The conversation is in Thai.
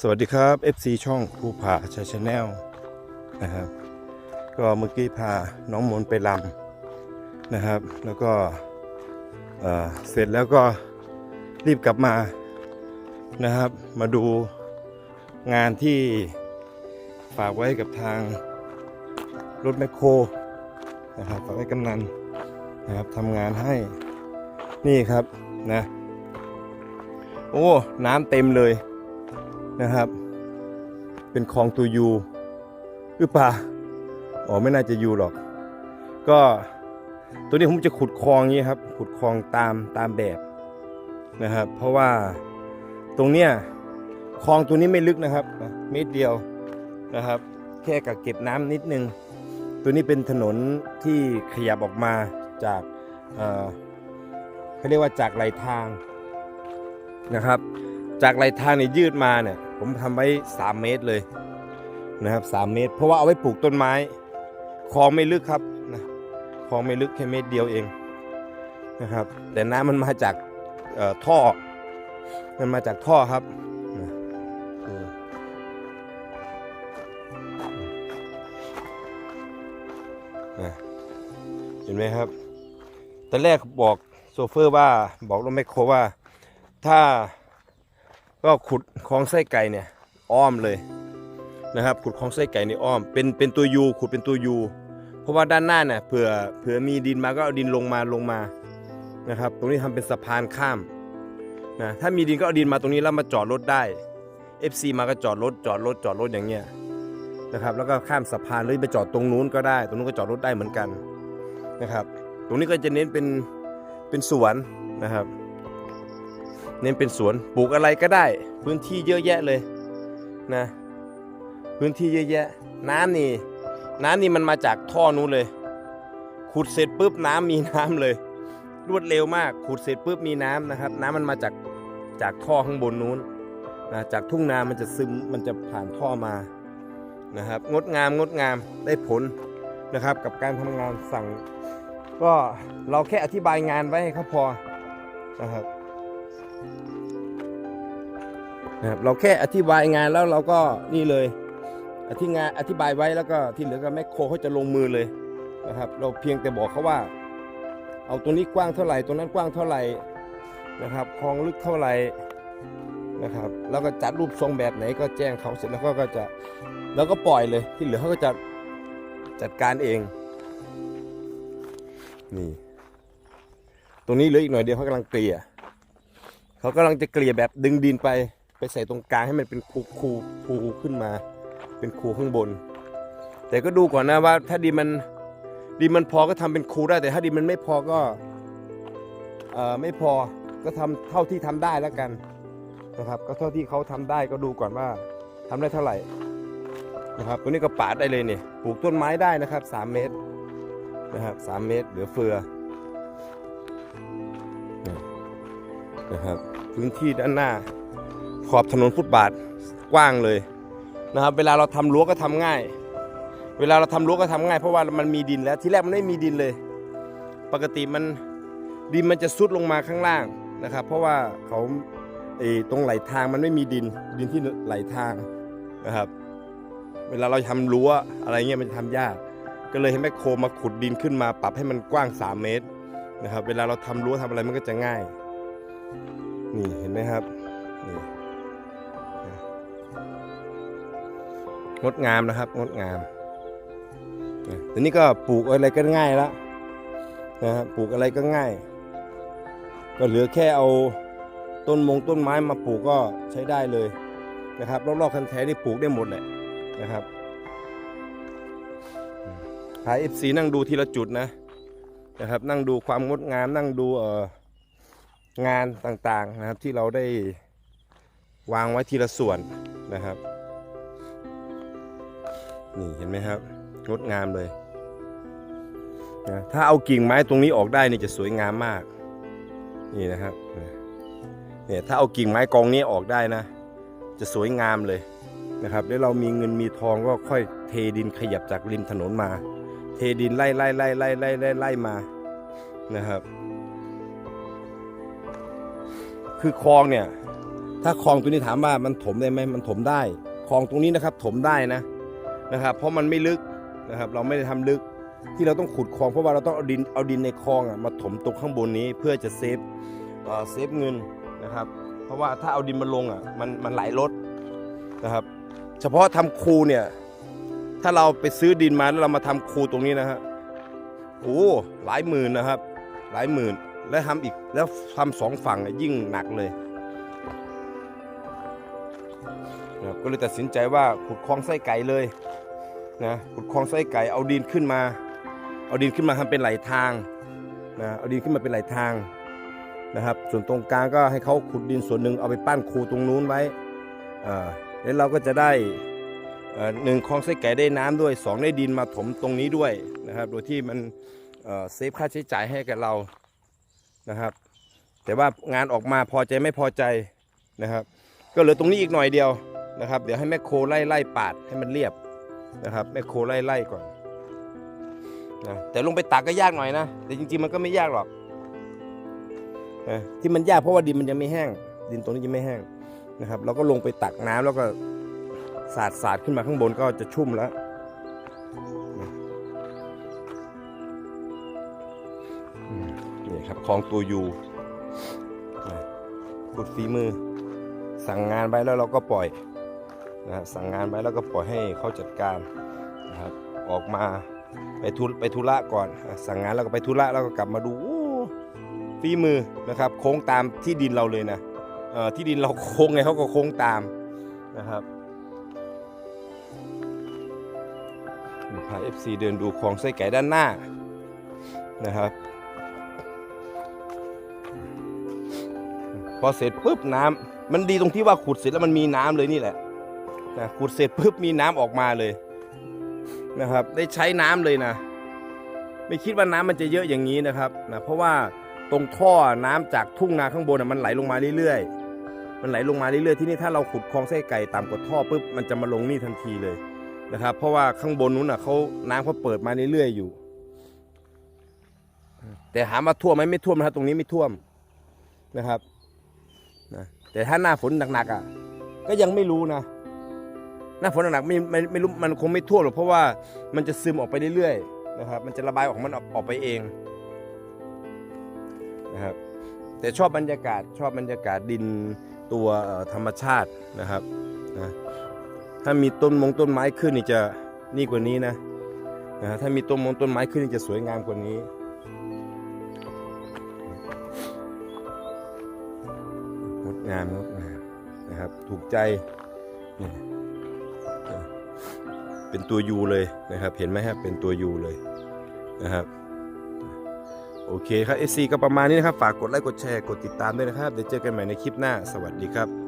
สวัสดีครับ FC ช่องภูผาชาชาแนลนะครับ ก็เมื่อกี้พาน้องมนไปลำนะครับ แล้วก็เเสร็จแล้วก็รีบกลับมานะครับ มาดูงานที่ฝากไว้กับทางรถแมคโครนะครับฝากไว้กำนันนะครับทำงานให้นี่ครับนะ โอ้ น้ำเต็มเลย นะครับ เป็นคลองตัวยูหรือเปล่าอ๋อไม่น่าจะยูหรอก ก็ตัวนี้ผมจะขุดคลองอย่างนี้ครับ ขุดคลองตามตามแบบนะครับ เพราะว่าตรงเนี้ยคลองตัวนี้ไม่ลึกนะครับเมตรเดียวนะครับ แค่กักเก็บน้ำนิดนึง ตัวนี้เป็นถนนที่ขยับออกมาจากเอ่อเขาเรียกว่าจากไหลทางนะครับ จากไหลทางเนี่ยยืดมาเนี่ย ผมทำไว้ 3 เมตรเลยนะครับ3เมตร เพราะว่าเอาไว้ปลูกต้นไม้คลองไม่ลึกครับนะคลองไม่ลึกแค่เมตรเดียวเองนะครับ แต่น้ำมันมาจากท่อ มันมาจากท่อครับเห็นไหมครับ ตอนแรกบอกโซเฟอร์ว่าบอกรถแมคโครว่าถ้า ก็ขุดคลองไส้ไก่เนี่ยอ้อมเลยนะครับ ขุดคลองไส้ไก่ในอ้อม เป็นเป็นตัวยูขุดเป็นตัวยูเพราะว่าด้านหน้าเนี่ยเผื่อเผื่อมีดินมาก็เอาดินลงมาลงมานะครับ ตรงนี้ทำเป็นสะพานข้ามนะถ้ามีดินก็เอาดินมาตรงนี้แล้วมาจอดรถได้ FC มาก็จอดรถจอดรถจอดรถอย่างเงี้ยนะครับแล้วก็ข้ามสะพานหรือไปจอดตรงนู้นก็ได้ ตรงนู้นก็จอดรถได้เหมือนกันนะครับ ตรงนี้ก็จะเน้นเป็นเป็นสวนนะครับ เน้นเป็นสวนปลูกอะไรก็ได้ พื้นที่เยอะแยะเลยนะพื้นที่เยอะแยะ น้ำนี่ น้ำนี่มันมาจากท่อนู้นเลย ขุดเสร็จปุ๊บน้ำมีน้ำเลย รวดเร็วมาก ขุดเสร็จปุ๊บมีน้ำนะครับ น้ำมันมาจากจากท่อข้างบนนู้นนะจากทุ่งนามันจะซึมมันจะผ่านท่อมานะครับ งดงามงดงามได้ผลนะครับ กับการทำงานสั่ง ก็เราแค่อธิบายงานไว้ให้เขาพอนะครับ นะครับเราแค่อธิบายงานแล้วเราก็นี่เลยอธิงานอธิบายไว้แล้วก็ที่เหลือก็แมคโครเขาจะลงมือเลยนะครับ เราเพียงแต่บอกเขาว่า เอาตรงนี้กว้างเท่าไหร่ตรงนั้นกว้างเท่าไหร่นะครับคลองลึกเท่าไหร่นะครับ แล้วก็จัดรูปทรงแบบไหนก็แจ้งเขาเสร็จแล้วก็ก็จะแล้วก็ปล่อยเลย ที่เหลือเขาก็จะจัดการเองนี่ตรงนี้เหลืออีกหน่อยเดียวเขากำลังเกลี่ยเขากำลังจะเกลี่ยแบบดึงดินไป ไปใส่ตรงกลางให้มันเป็นคูคูคูขึ้นมา เป็นคูข้างบน แต่ก็ดูก่อนนะว่า ถ้าดีมันดีมันพอก็ทำเป็นคูได้ แต่ถ้าดีมันไม่พอก็เอ่อไม่พอก็ทำเท่าที่ทำได้แล้วกันนะครับ ก็เท่าที่เขาทำได้ก็ดูก่อนว่าทำได้เท่าไหร่นะครับตัวนี้ก็ปาดได้เลยเนี่ยปลูกต้นไม้ได้นะครับ 3 เมตรนะครับ3เมตรเหลือเฟือนะครับพื้นที่ด้านหน้า ขอบถนนฟุตบาทกว้างเลยนะครับ เวลาเราทำรั้วก็ทำง่าย เวลาเราทำรั้วก็ทำง่ายเพราะว่ามันมีดินแล้ว ที่แรกมันไม่มีดินเลย ปกติมันดินมันจะซุดลงมาข้างล่างนะครับ เพราะว่าเขาไอ้ตรงไหลทางมันไม่มีดินดินที่ไหลทางนะครับ เวลาเราทำรั้วอะไรเงี้ยมันจะทำยาก ก็เลยให้แมคโครมาขุดดินขึ้นมาปรับให้มันกว้าง 3 เมตรนะครับ เวลาเราทำรั้วทำอะไรมันก็จะง่าย นี่เห็นไหมครับนี่ งดงามนะครับ งดงามทีนี้ก็ปลูกอะไรก็ง่ายแล้วนะครับปลูกอะไรก็ง่าย ก็เหลือแค่เอาต้นมงต้นไม้มาปลูกก็ใช้ได้เลยนะครับรอบๆคันแท้นี่ปลูกได้หมดแหละนะครับพาเอฟซีนั่งดูทีละจุดนะนะครับ นั่งดูความงดงามนั่งดูเอ่องานต่างๆนะครับที่เราได้วางไว้ทีละส่วนนะครับ นี่เห็นไหมครับ งดงามเลยนะถ้าเอากิ่งไม้ตรงนี้ออกได้นี่จะสวยงามมาก นี่นะครับเนี่ยถ้าเอากิ่งไม้กองนี้ออกได้นะ จะสวยงามเลยนะครับแล้วเรามีเงินมีทองก็ค่อยเทดินขยับจากริมถนนมา เทดินไล่ไล่ไล่ไล่ไล่ไล่ไล่มานะครับ คือคลองเนี่ย ถ้าคลองตัวนี้ถามว่ามันถมได้ไหมมันถมได้ คลองตรงนี้นะครับถมได้นะ นะครับ เพราะมันไม่ลึกนะครับ เราไม่ได้ทำลึกที่เราต้องขุดคลองเพราะว่าเราต้องเอาดินเอาดินในคลองอะมาถมตรงข้างบนนี้เพื่อจะเซฟเซฟเงินนะครับ เพราะว่าถ้าเอาดินมาลงอะมันมันไหลลดนะครับ เฉพาะทำคูเนี่ยถ้าเราไปซื้อดินมาแล้วเรามาทำคูตรงนี้นะฮะโอ้หลายหมื่นนะครับ หลายหมื่นแล้วทำอีกแล้วทำสองฝั่งยิ่งหนักเลยนะครับก็เลยตัดสินใจว่าขุดคลองไส้ไก่เลย นะขุดคลองไส้ไก่เอาดินขึ้นมา เอาดินขึ้นมาทำเป็นไหลทางนะเอาดินขึ้นมาเป็นไหลทางนะครับ ส่วนตรงกลางก็ให้เขาขุดดินส่วนหนึ่งเอาไปปั้นคูตรงนู้นไว้แล้วเราก็จะได้หนึ่งคลองไส้ไก่ได้น้ำด้วยสองได้ดินมาถมตรงนี้ด้วยนะครับ โดยที่มันเอ่อเซฟค่าใช้จ่ายให้กับเรานะครับ แต่ว่างานออกมาพอใจไม่พอใจนะครับ ก็เหลือตรงนี้อีกหน่อยเดียวนะครับ เดี๋ยวให้แม่โคไล่ไล่ปาดให้มันเรียบ นะครับแม่โคไล่ไล่ก่อนนะแต่ลงไปตักก็ยากหน่อยนะแต่จริงๆมันก็ไม่ยากหรอกนะที่มันยากเพราะว่าดินมันยังไม่แห้ง ดินตรงนี้ยังไม่แห้งนะครับเราก็ลงไปตักน้ำแล้วก็สาดสาดขึ้นมาข้างบนก็จะชุ่มแล้วนี่ครับคลองตัวยูขุดฝีมือสั่งงานไปแล้วเราก็ปล่อย นะสั่งงานไปแล้วก็ปล่อยให้เขาจัดการนะครับออกมาไปทุไปธุระก่อน สั่งงานแล้วก็ไปธุระแล้วก็กลับมาดูฝีมือนะครับ โค้งตามที่ดินเราเลยนะที่ดินเราโค้งไงเขาก็โค้งตามนะครับพา FC เดินดูคลองไส้ไก่ด้านหน้านะครับพอเสร็จปุ๊บน้ำมันดีตรงที่ว่าขุดเสร็จแล้วมันมีน้ำเลยนี่แหละ นะขุดเสร็จปุ๊บมีน้ำออกมาเลยนะครับ ได้ใช้น้ำเลยนะ ไม่คิดว่าน้ำมันจะเยอะอย่างนี้นะครับนะเพราะว่าตรงท่อน้ำจากทุ่งนาข้างบนมันไหลลงมาเรื่อยๆ มันไหลลงมาเรื่อยๆที่นี่ถ้าเราขุดคลองไส้ไก่ต่ำกว่าท่อปุ๊บมันจะมาลงนี่ทันทีเลยนะครับ เพราะว่าข้างบนนู้นน่ะเขาน้ำเขาเปิดมาเรื่อยๆอยู่ แต่ถามว่าท่วมไหมไม่ท่วมนะครับตรงนี้ไม่ท่วมนะครับนะแต่ถ้าหน้าฝนหนักๆอะ ก็ยังไม่รู้นะ หน้าฝนหนักๆไม่ไม่ไม่รู้มันคงไม่ท่วมหรอกเพราะว่ามันจะซึมออกไปเรื่อยๆนะครับ มันจะระบายออกมันออกออกไปเองนะครับ แต่ชอบบรรยากาศชอบบรรยากาศดินตัวธรรมชาตินะครับนะถ้ามีต้นมงต้นไม้ขึ้นนี่จะนี่กว่านี้นะนะถ้ามีต้นมงต้นไม้ขึ้นนี่จะสวยงามกว่านี้งดงามงดงามนะครับถูกใจนี่ เป็นตัวยูเลยนะครับ เห็นไหมฮะเป็นตัวยูเลยนะครับโอเคครับ SC ก็ประมาณนี้นะครับ ฝากกดไลค์กดแชร์กดติดตามด้วยนะครับ เดี๋ยวเจอกันใหม่ในคลิปหน้า สวัสดีครับ